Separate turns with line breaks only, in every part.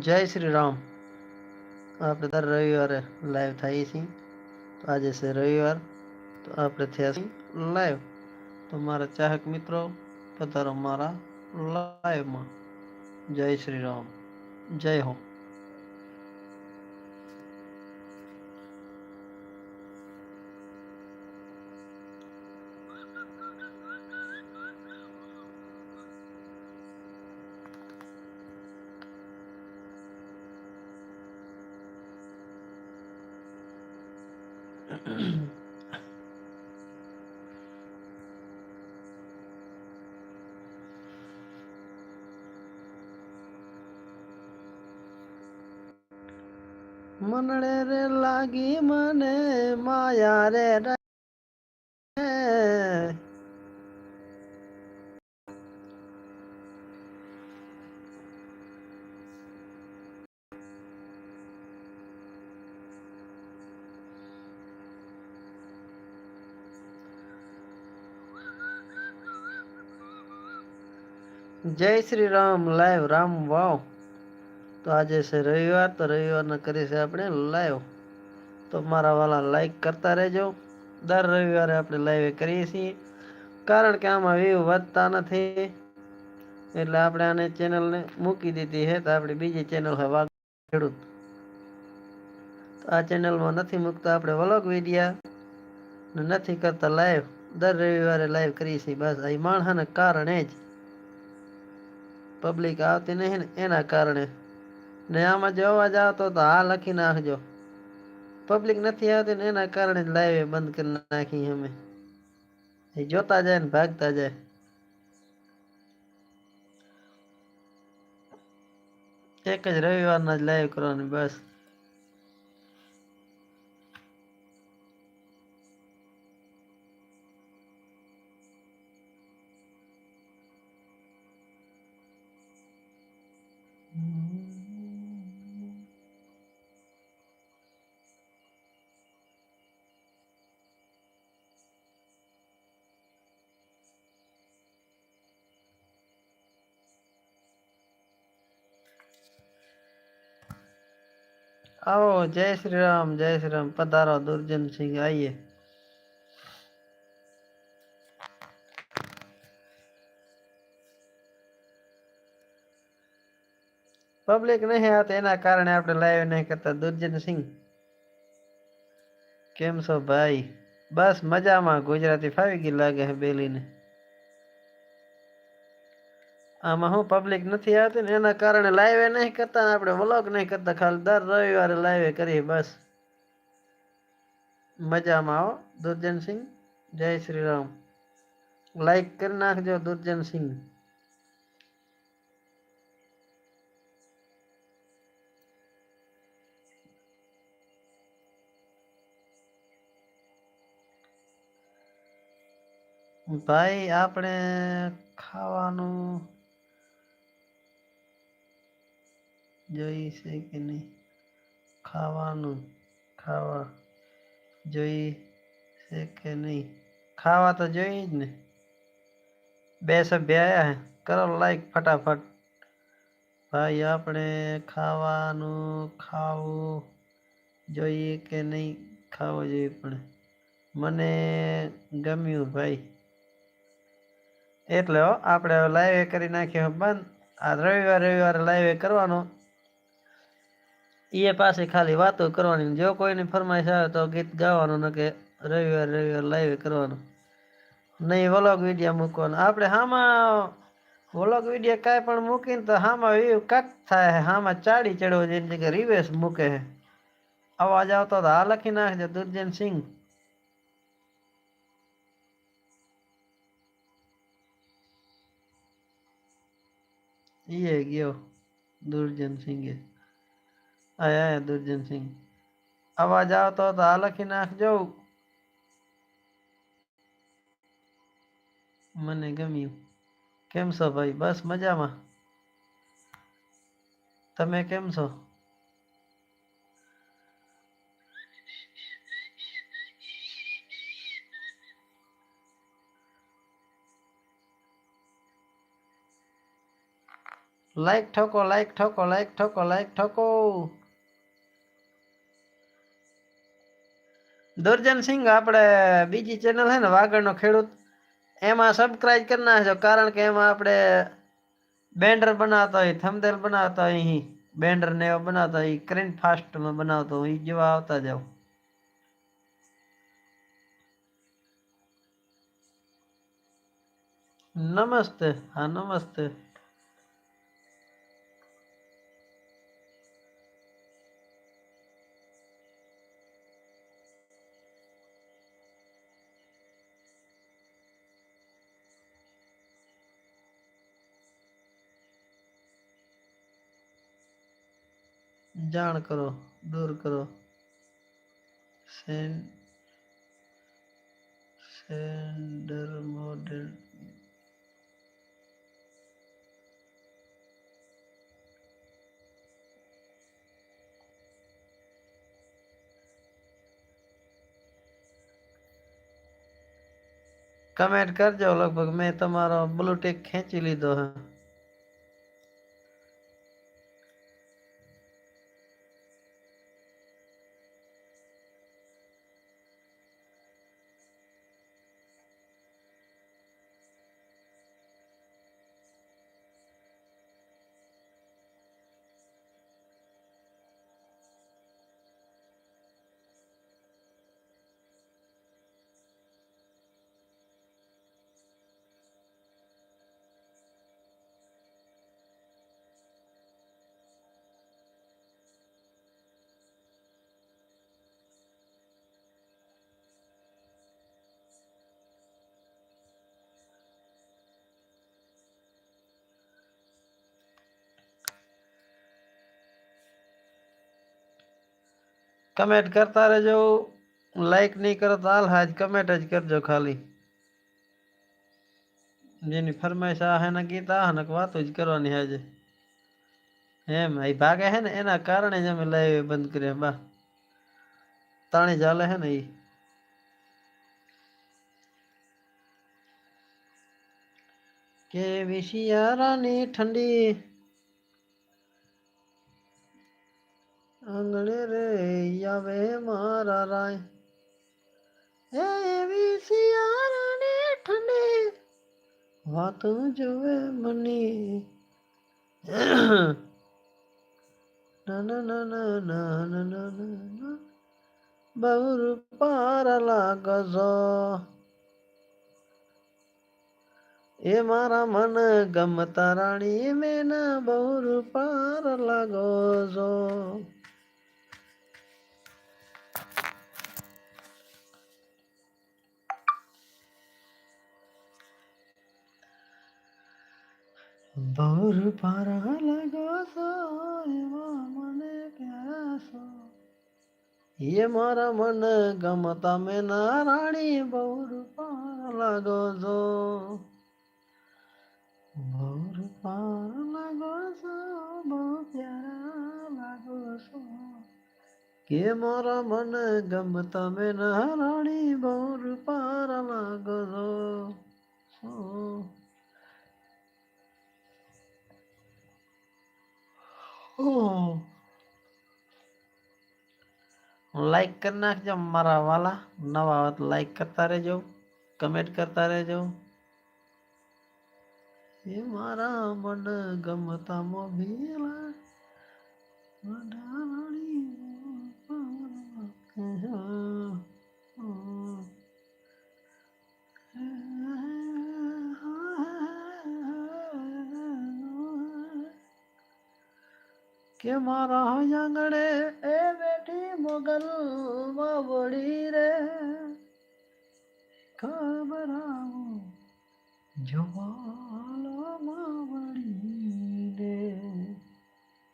જય શ્રી રામ. આપણે દર રવિવારે લાઈવ થઈએ છીએ. તો આજે છે રવિવાર. તો આપણે થયા છીએ લાઈવ તો મારા ચાહક મિત્રો પધારો મારા લાઈવમાં જય શ્રી રામ. જય હો. મનડે રે લાગી મને માયા રે જય શ્રી રામ, લાઈવ રામ વાવ. તો આજે છે રવિવાર, તો રવિવારના કરી છે આપણે લાઈવ. તો મારા વાલા લાઈક કરતા રહેજો. દર રવિવારે આપણે લાઈવ કરીએ છીએ. કારણ કે આમાં વ્યૂ વધતા નથી. એટલે આપણે આને ચેનલને મૂકી દીધી છે, તો આપણી બીજી ચેનલ છે વાઘ ખેડૂત. તો આ ચેનલમાં નથી મૂકતા આપણે વલોગ વિડીયા નથી કરતા લાઈવ દર રવિવારે લાઈવ કરીએ છીએ. બસ આ માણસાને કારણે જ. પબ્લિક આવતી નહીં ને એના કારણે. ને આમાં જો અવાજ તો હા લખી નાખજો. પબ્લિક નથી આવતી ને એના કારણે લાઈવ બંધ કરી નાખી અમે. એ જોતા જાય ને ભાગતા જાય. એક જ રવિવારના જ લાઈવ કરવાની બસ. આવો, જય શ્રી રામ, જય શ્રી રામ. પધારો, દુર્જન સિંહ, આઈએ. પબ્લિક નહીં આવતી એના કારણે આપણે લાઈવ નહીં કરતા. દુર્જન સિંહ, કેમ છો ભાઈ? બસ મજામાં. ગુજરાતી ફાવી ગઈ લાગે બેલીને. આમાં હું પબ્લિક નથી આવતી ને, એના કારણે લાઈવે નહીં કરતા આપણે વ્લોગ નહીં કરતા, ખાલી દર રવિવારે લાઈવે કરીએ, બસ. મજામાં આવો દુર્જન સિંહ, જય શ્રી રામ લાઈક કરી નાખજો, દુર્જન સિંહ. ભાઈ, આપણે ખાવાનું જોઈ છે કે નહીં? ખાવાનું ખાવા જોઈ છે કે નહીં? ખાવા તો જોઈએ જ ને. બે સભ્ય આવ્યા કરો લાઈક ફટાફટ. ભાઈ, આપણે ખાવાનું ખાવું જોઈએ કે નહીં? ખાવું જોઈએ પણ મને ગમ્યું ભાઈ. એટલે આપણે લાઈવ કરી નાખ્યો બંધ. આ રવિવાર રવિવારે લાઈવે કરવાનો. એ પાસે ખાલી વાતો કરવાની જો કોઈની ફરમાઈશ આવે તો ગીત ગાવાનું ને કે રવિવાર રવિવાર લાઈવ કરવાનું. નહીં વ્લોગ વીડિયો મૂકવાનો. આપણે હામાં વ્લોગ વીડિયો કાંઈ પણ મૂકીને તો હામાં વ્યૂ કાક થાય હામાં ચાડી ચડવો જેની જગ્યાએ રિવેસ મૂકે છે અવાજ આવતો તો આ લખી નાખજો, દુર્જન સિંહ. એ ગયો, દુર્જન સિંગે આયા આયા દુર્જન સિંહ અવાજ આવતો તો આ લખી નાખજો મને ગમ્યું કેમ છો ભાઈ બસ મજામાં તમે કેમ છો લાઈક ઠોકો લાઈક ઠોકો લાઈક ઠોકો લાઈક ઠોકો દુર્જન સિંઘ આપણે બીજી ચેનલ છે ને વાગડનો ખેડૂત. એમાં સબસ્ક્રાઇબ કરી નાખજો, કારણ કે એમાં આપણે બેન્ડર બનાવતા હોય થમદેલ બનાવતા હોય અહીં બેન્ડર ને એવા બનાવતા હોય સ્ક્રીન ફાસ્ટમાં બનાવતો હોય જેવા આવતા જાવ. નમસ્તે, હા, નમસ્તે. જાણ કરો દૂર કરો સેન્ડ સેન્ડર મોડેલ કમેન્ટ કરજો લગભગ મેં તમારો બ્લુ ટિક ખેંચી લીધો હે કમેન્ટ કરતા રહેજો. લાઈક નહીં કરો તો હાલ હાજ કમેન્ટ જ કરજો ખાલી. જેની ફરમાઈશ આ હે ગીત, આ વાતો જ કરવાની આજે. એમ એ ભાગે હે ને, એના કારણે જ અમે લાઈવ બંધ કર્યા, બા. તાણી ચાલે હે ને એ કે વિશિયારાની ઠંડી વાત જોવે મને. ના ના ના ના ના ના ના ના ના. બહુર પાર લાગજો. એ મારા મન ગમતા રાણી મેં બહુ પાર લાગો બહુર પાર લાગો એવા મને પ્યારા છો એ મારા મન ગમતા મેં ના રાણી બહુર પાર લાગો છો બહુર પાર લાગો છો બહુ પ્યારા લાગો છો કે મારા મન ગમતા મેં ના રાણી બહુર પાર લાગો છો લાઈક કરી નાખજો મારા વાલા નવા હોત લાઈક કરતા રહેજો કમેન્ટ કરતા રહેજો એ મારા મન ગમતા મોભીલા મારા આંગણે એ બેઠી મોગલ વળી રે. ખબર આવું જવાલો વળી રે.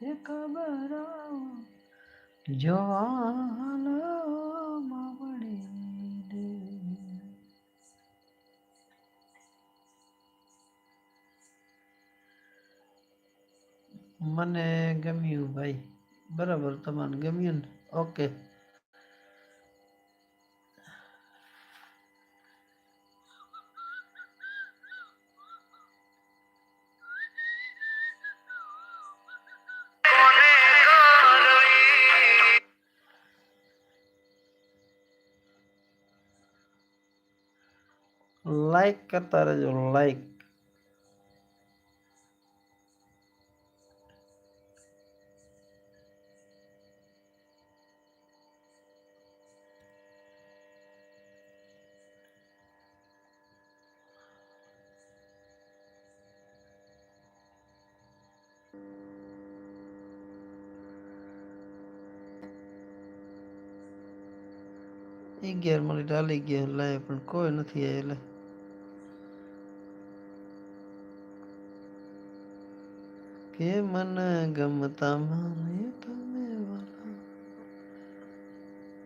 એ ખબર આવું જવાલો mane gamiu bai barabar taman gamiun oke like kata like. અગિયાર મળી ડાલી ગયા લાય, પણ કોઈ નથી આવેલા કે મને ગમતા મારે તમે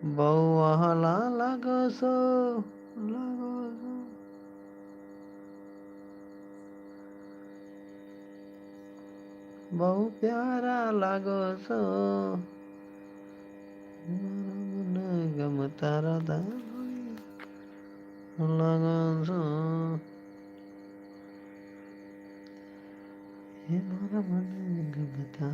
બહુ વહાલા લાગો છો લાગો છો બહુ પ્યારા લાગો છો. મને ગમતા રાધા લાગો છો. હે મારા મને ગમતા